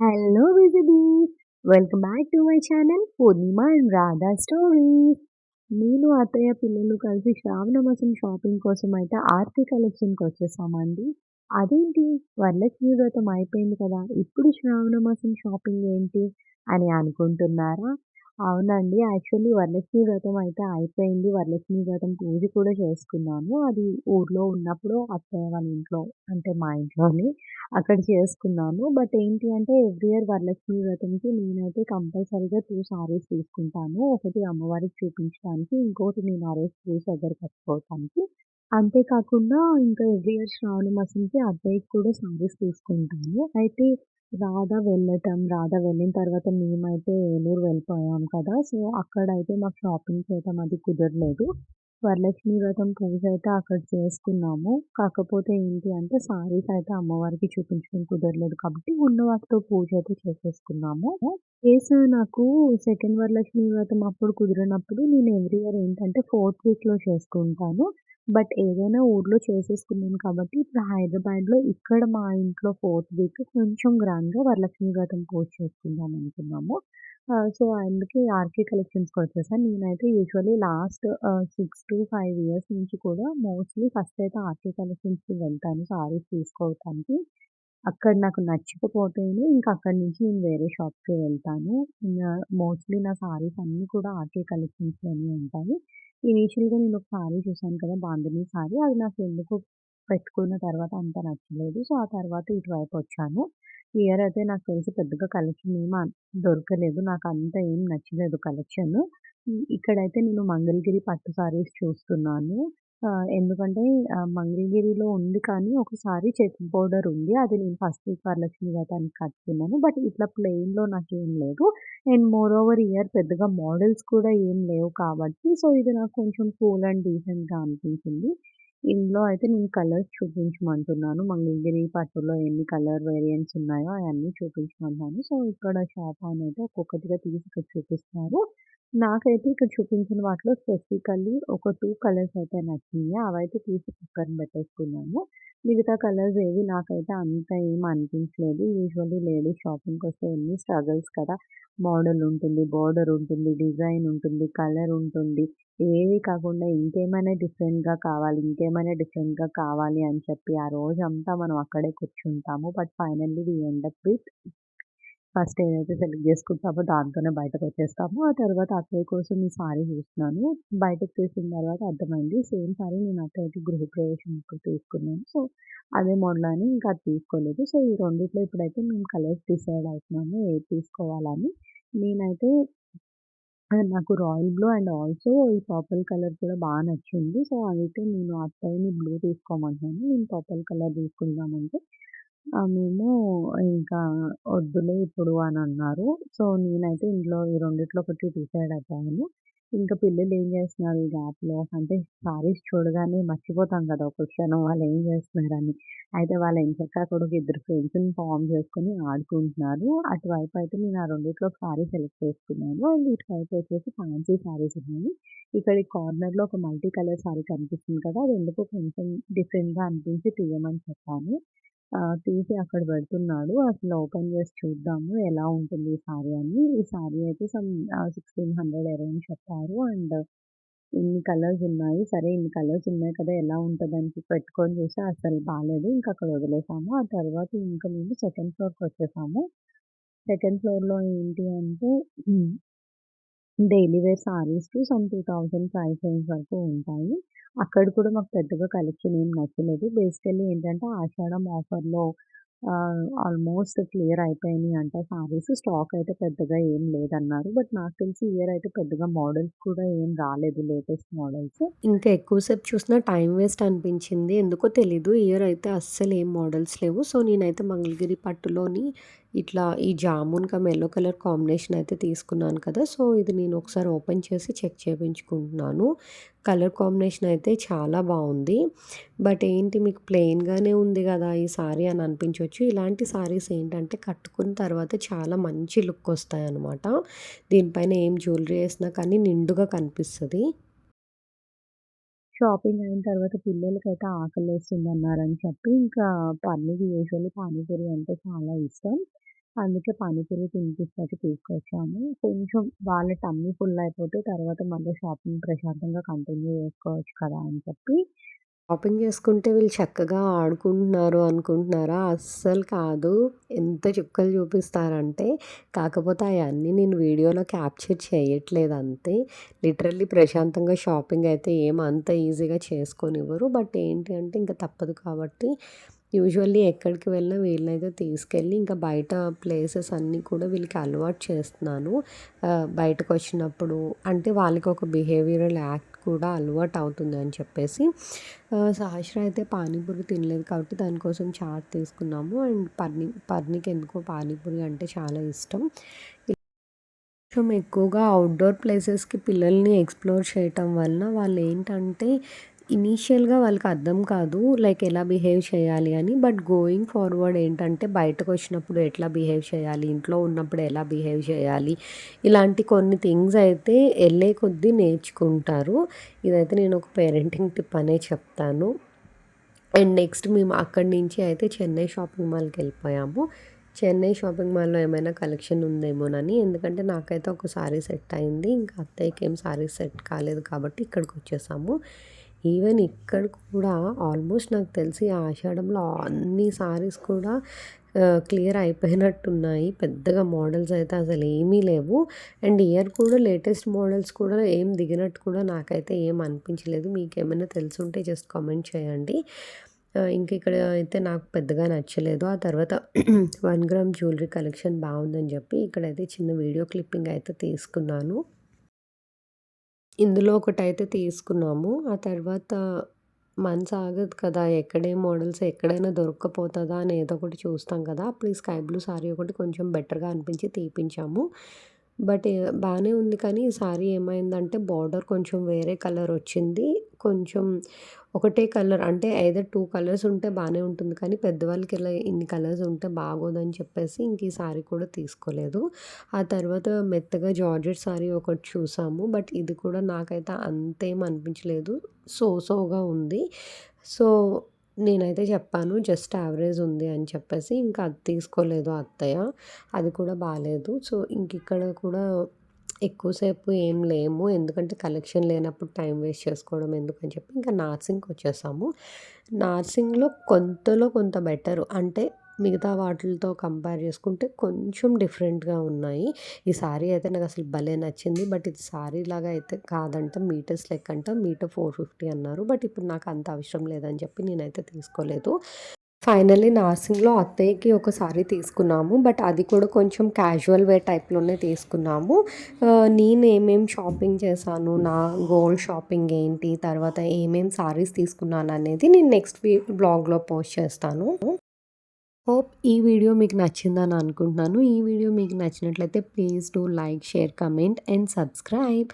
Hello విజిబీస్ welcome back to my channel Purnima and Radha stories నేను అత్తయ్య పిల్లలు కలిసి శ్రావణ మాసం షాపింగ్ కోసం అయితే ఆర్తి కలెక్షన్కి వచ్చేసామండి. అదేంటి? వరలక్ష్మి వ్రతం అయిపోయింది కదా. ఇప్పుడు శ్రావణ మాసం షాపింగ్ ఏంటి అని అనుకుంటున్నారా? అవునండి. యాక్చువల్లీ వరలక్ష్మి వ్రతం అయితే అయిపోయింది. వరలక్ష్మి వ్రతం పూజ కూడా చేసుకున్నాను. అది ఊర్లో ఉన్నప్పుడు అత్తయ్య వాళ్ళ ఇంట్లో అంటే మా ఇంట్లోనే అక్కడ చేసుకున్నాను. బట్ ఏంటి అంటే ఎవ్రీ ఇయర్ వరలక్ష్మి వ్రతంకి నేనైతే కంపల్సరీగా టూ సారీస్ తీసుకుంటాను. ఒకటి అమ్మవారికి చూపించడానికి, ఇంకోటి నేను ఆ రోజు పూజ దగ్గర కట్టుకోవటానికి. అంతేకాకుండా ఇంకా ఎవ్రీ ఇయర్ శ్రావణ మాసంకి అబ్బాయికి కూడా సారీస్ తీసుకుంటాను. అయితే రాధ వెళ్ళటం, రాధ వెళ్ళిన తర్వాత మేమైతే ఏలూరు వెళ్ళిపోయాం కదా! సో, అక్కడైతే మాకు షాపింగ్ చేయటం అది కుదరలేదు. వరలక్ష్మి వ్రతం పూజ అయితే అక్కడ చేసుకున్నాము. కాకపోతే ఏంటి అంటే సారీస్ అయితే అమ్మవారికి చూపించడం కుదరలేదు కాబట్టి ఉన్న వాటితో పూజ అయితే చేసేసుకున్నాము. కేస్ నాకు సెకండ్ వరలక్ష్మి వ్రతం అప్పుడు కుదిరినప్పుడు నేను ఎవ్రీ ఇయర్ ఏంటంటే ఫోర్త్ వీక్‌లో చేసుకుంటాను. బట్ ఏదైనా ఊర్లో చేసేసుకున్నాను కాబట్టి ఇప్పుడు హైదరాబాద్‌లో ఇక్కడ మా ఇంట్లో ఫోర్త్ వీక్ కొంచెం గ్రాండ్‌గా వరలక్ష్మి వ్రతం పూజ చేసుకుందాం అనుకున్నాము. సో, అందుకే ఆర్‌కే కలెక్షన్స్‌కి వచ్చేసాను. నేనైతే usually last six to five years నుంచి కూడా మోస్ట్‌లీ ఫస్ట్ అయితే ఆర్‌కే కలెక్షన్స్‌కి వెళ్తాను సారీస్ తీసుకోవటానికి. అక్కడ నాకు నచ్చకపోతేనే ఇంకా అక్కడి నుంచి నేను వేరే షాప్‌కి వెళ్తాను. మోస్ట్‌లీ నా సారీస్ అన్నీ కూడా ఆర్‌కే కలెక్షన్స్‌లోనే ఉంటాయి. ఇనీషియల్‌గా నేను ఒక సారీ చూసాను కదా! బాందిని సారీ అది నాకు ఎందుకో పెట్టుకున్న తర్వాత అంత నచ్చలేదు. సో, ఆ తర్వాత ఇటువైపు వచ్చాను. ఈ ఇయర్ అయితే నాకు తెలిసి పెద్దగా కలెక్షన్ ఏమి దొరకలేదు. నాకు అంత ఏం నచ్చలేదు కలెక్షన్. హ్మ్. ఇక్కడైతే నేను మంగళగిరి పట్టు సారీస్ చూస్తున్నాను. ఎందుకంటే ఆహ్, మంగళగిరిలో ఉంది కానీ ఒకసారి చెక్ బోర్డర్ ఉంది. అది నేను ఫస్ట్ వీక్ వరలక్ష్మి వ్రతానికి కట్టుకున్నాను. బట్ ఇట్లా ప్లెయిన్‌లో నాకేం లేదు. అండ్ మోర్ ఓవర్ ఇయర్ పెద్దగా మోడల్స్ కూడా ఏం లేవు కాబట్టి సో, ఇది నాకు కొంచెం కూల్ అండ్ డీసెంట్‌గా అనిపించింది. ఇందులో అయితే నేను కలర్స్ చూపించమంటున్నాను. మంగళగిరి పట్టులో ఎన్ని కలర్ వేరియంట్స్ ఉన్నాయో అయన్నీ చూపించమన్నాను. సో, ఇక్కడ షాప్ ఆయన అయితే ఒక్కొక్కటిగా తీసి ఇక్కడ చూపిస్తున్నారు. నాకైతే ఇక్కడ చూపించిన వాటిలో స్పెసిఫికల్లీ ఒక టూ కలర్స్ అయితే నచ్చినాయి అవైతే తీసి పక్కన పెట్టేసుకున్నాము మిగతా కలర్స్ ఏవి నాకైతే అంత ఏం అనిపించలేదు. యూజువల్లీ లేడీస్ షాపింగ్‌కొస్తే ఎన్ని స్ట్రగల్స్ కదా! మోడల్ ఉంటుంది, బోర్డర్ ఉంటుంది, డిజైన్ ఉంటుంది, కలర్ ఉంటుంది. ఏవి కాకుండా ఇంకేమైనా డిఫరెంట్‌గా కావాలి, ఇంకేమైనా డిఫరెంట్‌గా కావాలి అని చెప్పి ఆ రోజంతా మనం అక్కడే కూర్చుంటాము. But finally we end up with first ఏదైతే సెలెక్ట్ చేసుకుంటామో దాంతోనే బయటకు వచ్చేస్తాము ఆ తర్వాత అత్తయ్య కోసం ఈ సారీ చూస్తున్నాను. బయటకు తీసిన తర్వాత అర్థమైంది. సేమ్ సారీ నేను అత్తయ్యకి గృహప్రవేశం ఇప్పుడు తీసుకున్నాను. సో, అదే మోడల్ అని ఇంకా అది తీసుకోలేదు. సో, ఈ రెండిట్లో ఇప్పుడైతే మేము కలర్స్ డిసైడ్ అవుతున్నాము ఏది తీసుకోవాలని. నేనైతే నాకు రాయల్ బ్లూ అండ్ ఆల్సో ఈ పర్పుల్ కలర్ కూడా బాగా నచ్చింది. సో, అయితే నేను అత్తయ్యని బ్లూ తీసుకోమంటున్నాను. నేను పర్పుల్ కలర్ తీసుకుందామంటే మేము ఇంకా వద్దులే ఇప్పుడు అని అన్నారు. సో, నేనైతే ఇందులో ఈ రెండిట్లో ఒకటి డిసైడ్ అయిపోయాను. ఇంకా పిల్లలు ఏం చేస్తున్నారు ఈ గ్యాప్‌లో అంటే సారీస్ చూడగానే మర్చిపోతాం కదా! ఒక క్షణం వాళ్ళు ఏం చేస్తున్నారని. అయితే వాళ్ళు ఎంచక్కా కూడా ఒక ఇద్దరు ఫ్రెండ్స్‌ని ఫార్మ్ చేసుకొని ఆడుకుంటున్నారు. అటువైపు అయితే నేను ఆ రెండిట్లో ఒక సారీ సెలెక్ట్ చేసుకున్నాను. అండ్ ఇటువైపు వచ్చేసి ఫ్యాన్సీ సారీస్ ఉన్నాయి. ఇక్కడ ఈ కార్నర్‌లో ఒక మల్టీ కలర్ సారీ కనిపిస్తుంది కదా! అది ఎందుకో కొంచెం డిఫరెంట్‌గా అనిపించి తీయమని చెప్పాను. తీసి అక్కడ పెడుతున్నాడు. అసలు ఓపెన్ చేసి చూద్దాము ఎలా ఉంటుంది ఈ సారీ అని. ఈ సారీ అయితే సమ్ సిక్స్టీన్ హండ్రెడ్ అరౌండ్ చెప్పారు. అండ్ ఇన్ని కలర్స్ ఉన్నాయి. సరే ఇన్ని కలర్స్ ఉన్నాయి కదా! ఎలా ఉంటుందని పెట్టుకొని చూస్తే అసలు బాగాలేదు ఇంకా అక్కడ వదిలేసాము. ఆ తర్వాత ఇంకా మేము సెకండ్ ఫ్లోర్‌కి వచ్చేసాము. సెకండ్ ఫ్లోర్‌లో ఏంటి అంటే daily wear saris some two thousand five range వరకు ఉంటాయి. అక్కడ కూడా మాకు పెద్దగా కలెక్షన్ ఏం నచ్చలేదు. బేసికల్లీ ఏంటంటే ఆషాఢం ఆఫర్‌లో ఆల్మోస్ట్ క్లియర్ అయిపోయినాయి అంట సారీస్. స్టాక్ అయితే పెద్దగా ఏం లేదన్నారు. బట్ నాకు తెలిసి ఇయర్ అయితే పెద్దగా మోడల్స్ కూడా ఏం రాలేదు లేటెస్ట్ మోడల్స్. ఇంకా ఎక్కువసేపు చూసినా టైం వేస్ట్ అనిపించింది. ఎందుకో తెలీదు. ఇయర్ అయితే అస్సలు ఏం మోడల్స్ లేవు. సో, నేనైతే మంగళగిరి పట్టులోని ఇట్లా ఈ jamun cum yellow colour combination అయితే తీసుకున్నాను కదా! సో, ఇది నేను ఒకసారి ఓపెన్ చేసి చెక్ చేయించుకుంటున్నాను కలర్ కాంబినేషన్ అయితే చాలా బాగుంది. బట్ ఏంటి మీకు ప్లెయిన్‌గానే ఉంది కదా ఈ సారీ అని అనిపించవచ్చు ఇలాంటి సారీస్ ఏంటంటే కట్టుకున్న తర్వాత చాలా మంచి లుక్ వస్తాయి అన్నమాట దీనిపైన ఏం జ్యువెలరీ వేసినా కానీ నిండుగా కనిపిస్తుంది. షాపింగ్ అయిన తర్వాత పిల్లలకైతే ఆకలేస్తుందన్నారని చెప్పి ఇంకా పన్నీర్ యూజువల్లీ పానీపూరి అంటే చాలా ఇష్టం. అందుకే పానీపూరి తినిపిచ్చడానికి తీసుకొచ్చాము. కొంచెం వాళ్ళ టమ్మీ ఫుల్ అయిపోతే తర్వాత మళ్ళీ షాపింగ్ ప్రశాంతంగా కంటిన్యూ చేసుకోవచ్చు కదా అని చెప్పి షాపింగ్ చేసుకుంటే వీళ్ళు చక్కగా ఆడుకుంటున్నారు అనుకుంటున్నారా? అస్సలు కాదు. ఎంత చుక్కలు చూపిస్తారంటే, కాకపోతే అవన్నీ నేను వీడియోలో క్యాప్చర్ చేయట్లేదు అంతే. లిటరల్లీ ప్రశాంతంగా షాపింగ్ అయితే ఏం అంత ఈజీగా చేసుకోనివ్వరు. బట్ ఏంటి అంటే ఇంక తప్పదు కాబట్టి యూజువల్లీ ఎక్కడికి వెళ్ళినా వీళ్ళనైతే తీసుకెళ్ళి ఇంకా బయట ప్లేసెస్ అన్నీ కూడా వీళ్ళకి అలవాటు చేస్తున్నాను. బయటకు బయటకొచ్చినప్పుడు అంటే వాళ్ళకి ఒక బిహేవియరల్ యాక్ట్ కూడా అలవాటు అవుతుంది అని చెప్పేసి సహస్ర అయితే పానీపూరి తినలేదు కాబట్టి దానికోసం చాట్ తీసుకున్నాము. అండ్ పర్ని పర్నికి ఎందుకో పానీపూరి అంటే చాలా ఇష్టం. కొంచెం ఎక్కువగా అవుట్‌డోర్ ప్లేసెస్‌కి పిల్లల్ని ఎక్స్‌ప్లోర్ చేయటం వలన వాళ్ళు ఏంటంటే ఇనీషియల్‌గా వాళ్ళకి అర్థం కాదు. లైక్ ఎలా బిహేవ్ చేయాలి అని. బట్ గోయింగ్ ఫార్వర్డ్ ఏంటంటే బయటకు వచ్చినప్పుడు ఎట్లా బిహేవ్ చేయాలి, ఇంట్లో ఉన్నప్పుడు ఎలా బిహేవ్ చేయాలి, ఇలాంటి కొన్ని థింగ్స్ అయితే వెళ్ళే కొద్దీ నేర్చుకుంటారు. ఇదైతే నేను ఒక పేరెంటింగ్ టిప్ అనే చెప్తాను. అండ్ నెక్స్ట్ మేము అక్కడి నుంచి అయితే చెన్నై షాపింగ్ మాల్కి వెళ్ళిపోయాము చెన్నై షాపింగ్ మాల్‌లో ఏమైనా కలెక్షన్ ఉందేమోనని. ఎందుకంటే నాకైతే ఒక సారీ సెట్ అయింది. ఇంకా అత్తయ్యకి ఏం సారీ సెట్ కాలేదు కాబట్టి ఇక్కడికి వచ్చేసాము ఈవెన్ ఇక్కడ కూడా ఆల్మోస్ట్ నాకు తెలిసి ఆషాఢంలో అన్ని సారీస్ కూడా క్లియర్ అయిపోయినట్టున్నాయి. పెద్దగా మోడల్స్ అయితే అసలు ఏమీ లేవు. అండ్ ఇయర్ కూడా లేటెస్ట్ మోడల్స్ కూడా ఏం దిగినట్టు కూడా నాకైతే ఏం అనిపించలేదు. మీకేమైనా తెలిసుంటే జస్ట్ కామెంట్ చేయండి. ఇంక ఇక్కడ అయితే నాకు పెద్దగా నచ్చలేదు. ఆ తర్వాత వన్ గ్రామ్ జ్యువెలరీ కలెక్షన్ బాగుందని చెప్పి ఇక్కడైతే చిన్న వీడియో క్లిప్పింగ్ అయితే తీసుకున్నాను. ఇందులో ఒకటైతే తీసుకున్నాము. ఆ తర్వాత మనసు ఆగదు కదా! ఎక్కడే మోడల్స్ ఎక్కడైనా దొరక్కపోతదా అని ఏదో ఒకటి చూస్తాం కదా! అప్పుడు ఈ స్కై బ్లూ సారీ ఒకటి కొంచెం బెటర్‌గా అనిపించి తీపించాము. బట్ బాగానే ఉంది కానీ ఈ సారీ ఏమైందంటే బార్డర్ కొంచెం వేరే కలర్ వచ్చింది. కొంచెం ఒకటే కలర్ అంటే ఏదో టూ కలర్స్ ఉంటే బాగానే ఉంటుంది. కానీ పెద్దవాళ్ళకి ఇలా ఇన్ని కలర్స్ ఉంటే బాగోదని చెప్పేసి ఇంక ఈ సారీ కూడా తీసుకోలేదు. ఆ తర్వాత మెత్తగా జార్జెట్ సారీ ఒకటి చూసాము. బట్ ఇది కూడా నాకైతే అంతేం అనిపించలేదు. సో సోగా ఉంది. సో నేనైతే చెప్పాను జస్ట్ యావరేజ్ ఉంది అని చెప్పేసి. ఇంకా అది తీసుకోలేదు అత్తయ్య. అది కూడా బాగాలేదు సో ఇంక ఇక్కడ కూడా ఎక్కువసేపు ఏం లేము. ఎందుకంటే కలెక్షన్ లేనప్పుడు టైం వేస్ట్ చేసుకోవడం ఎందుకని చెప్పి ఇంకా నార్సింగ్‌కొచ్చేసాము. నార్సింగ్‌లో కొంతలో కొంత బెటరు. అంటే మిగతా వాటిలతో కంపేర్ చేసుకుంటే కొంచెం డిఫరెంట్‌గా ఉన్నాయి. ఈ సారీ అయితే నాకు అసలు భలే నచ్చింది. బట్ ఇది సారీలాగా అయితే కాదంట. మీటర్స్ లెక్కంట. మీటర్ 450 అన్నారు. బట్ ఇప్పుడు నాకు అంత అవసరం లేదని చెప్పి నేనైతే తీసుకోలేదు. ఫైనల్లీ నార్సింగ్‌లో అత్తయ్యకి ఒక సారీ తీసుకున్నాము. బట్ అది కూడా కొంచెం క్యాజువల్ వేర్ టైప్‌లోనే తీసుకున్నాము. నేను ఏమేం షాపింగ్ చేశాను, నా గోల్డ్ షాపింగ్ ఏంటి, తర్వాత ఏమేం సారీస్ తీసుకున్నాను అనేది నేను నెక్స్ట్ వీక్ బ్లాగ్‌లో పోస్ట్ చేస్తాను. హోప్ ఈ వీడియో మీకు నచ్చిందని అనుకుంటున్నాను. ఈ వీడియో మీకు నచ్చినట్లయితే please do like, share, comment and subscribe.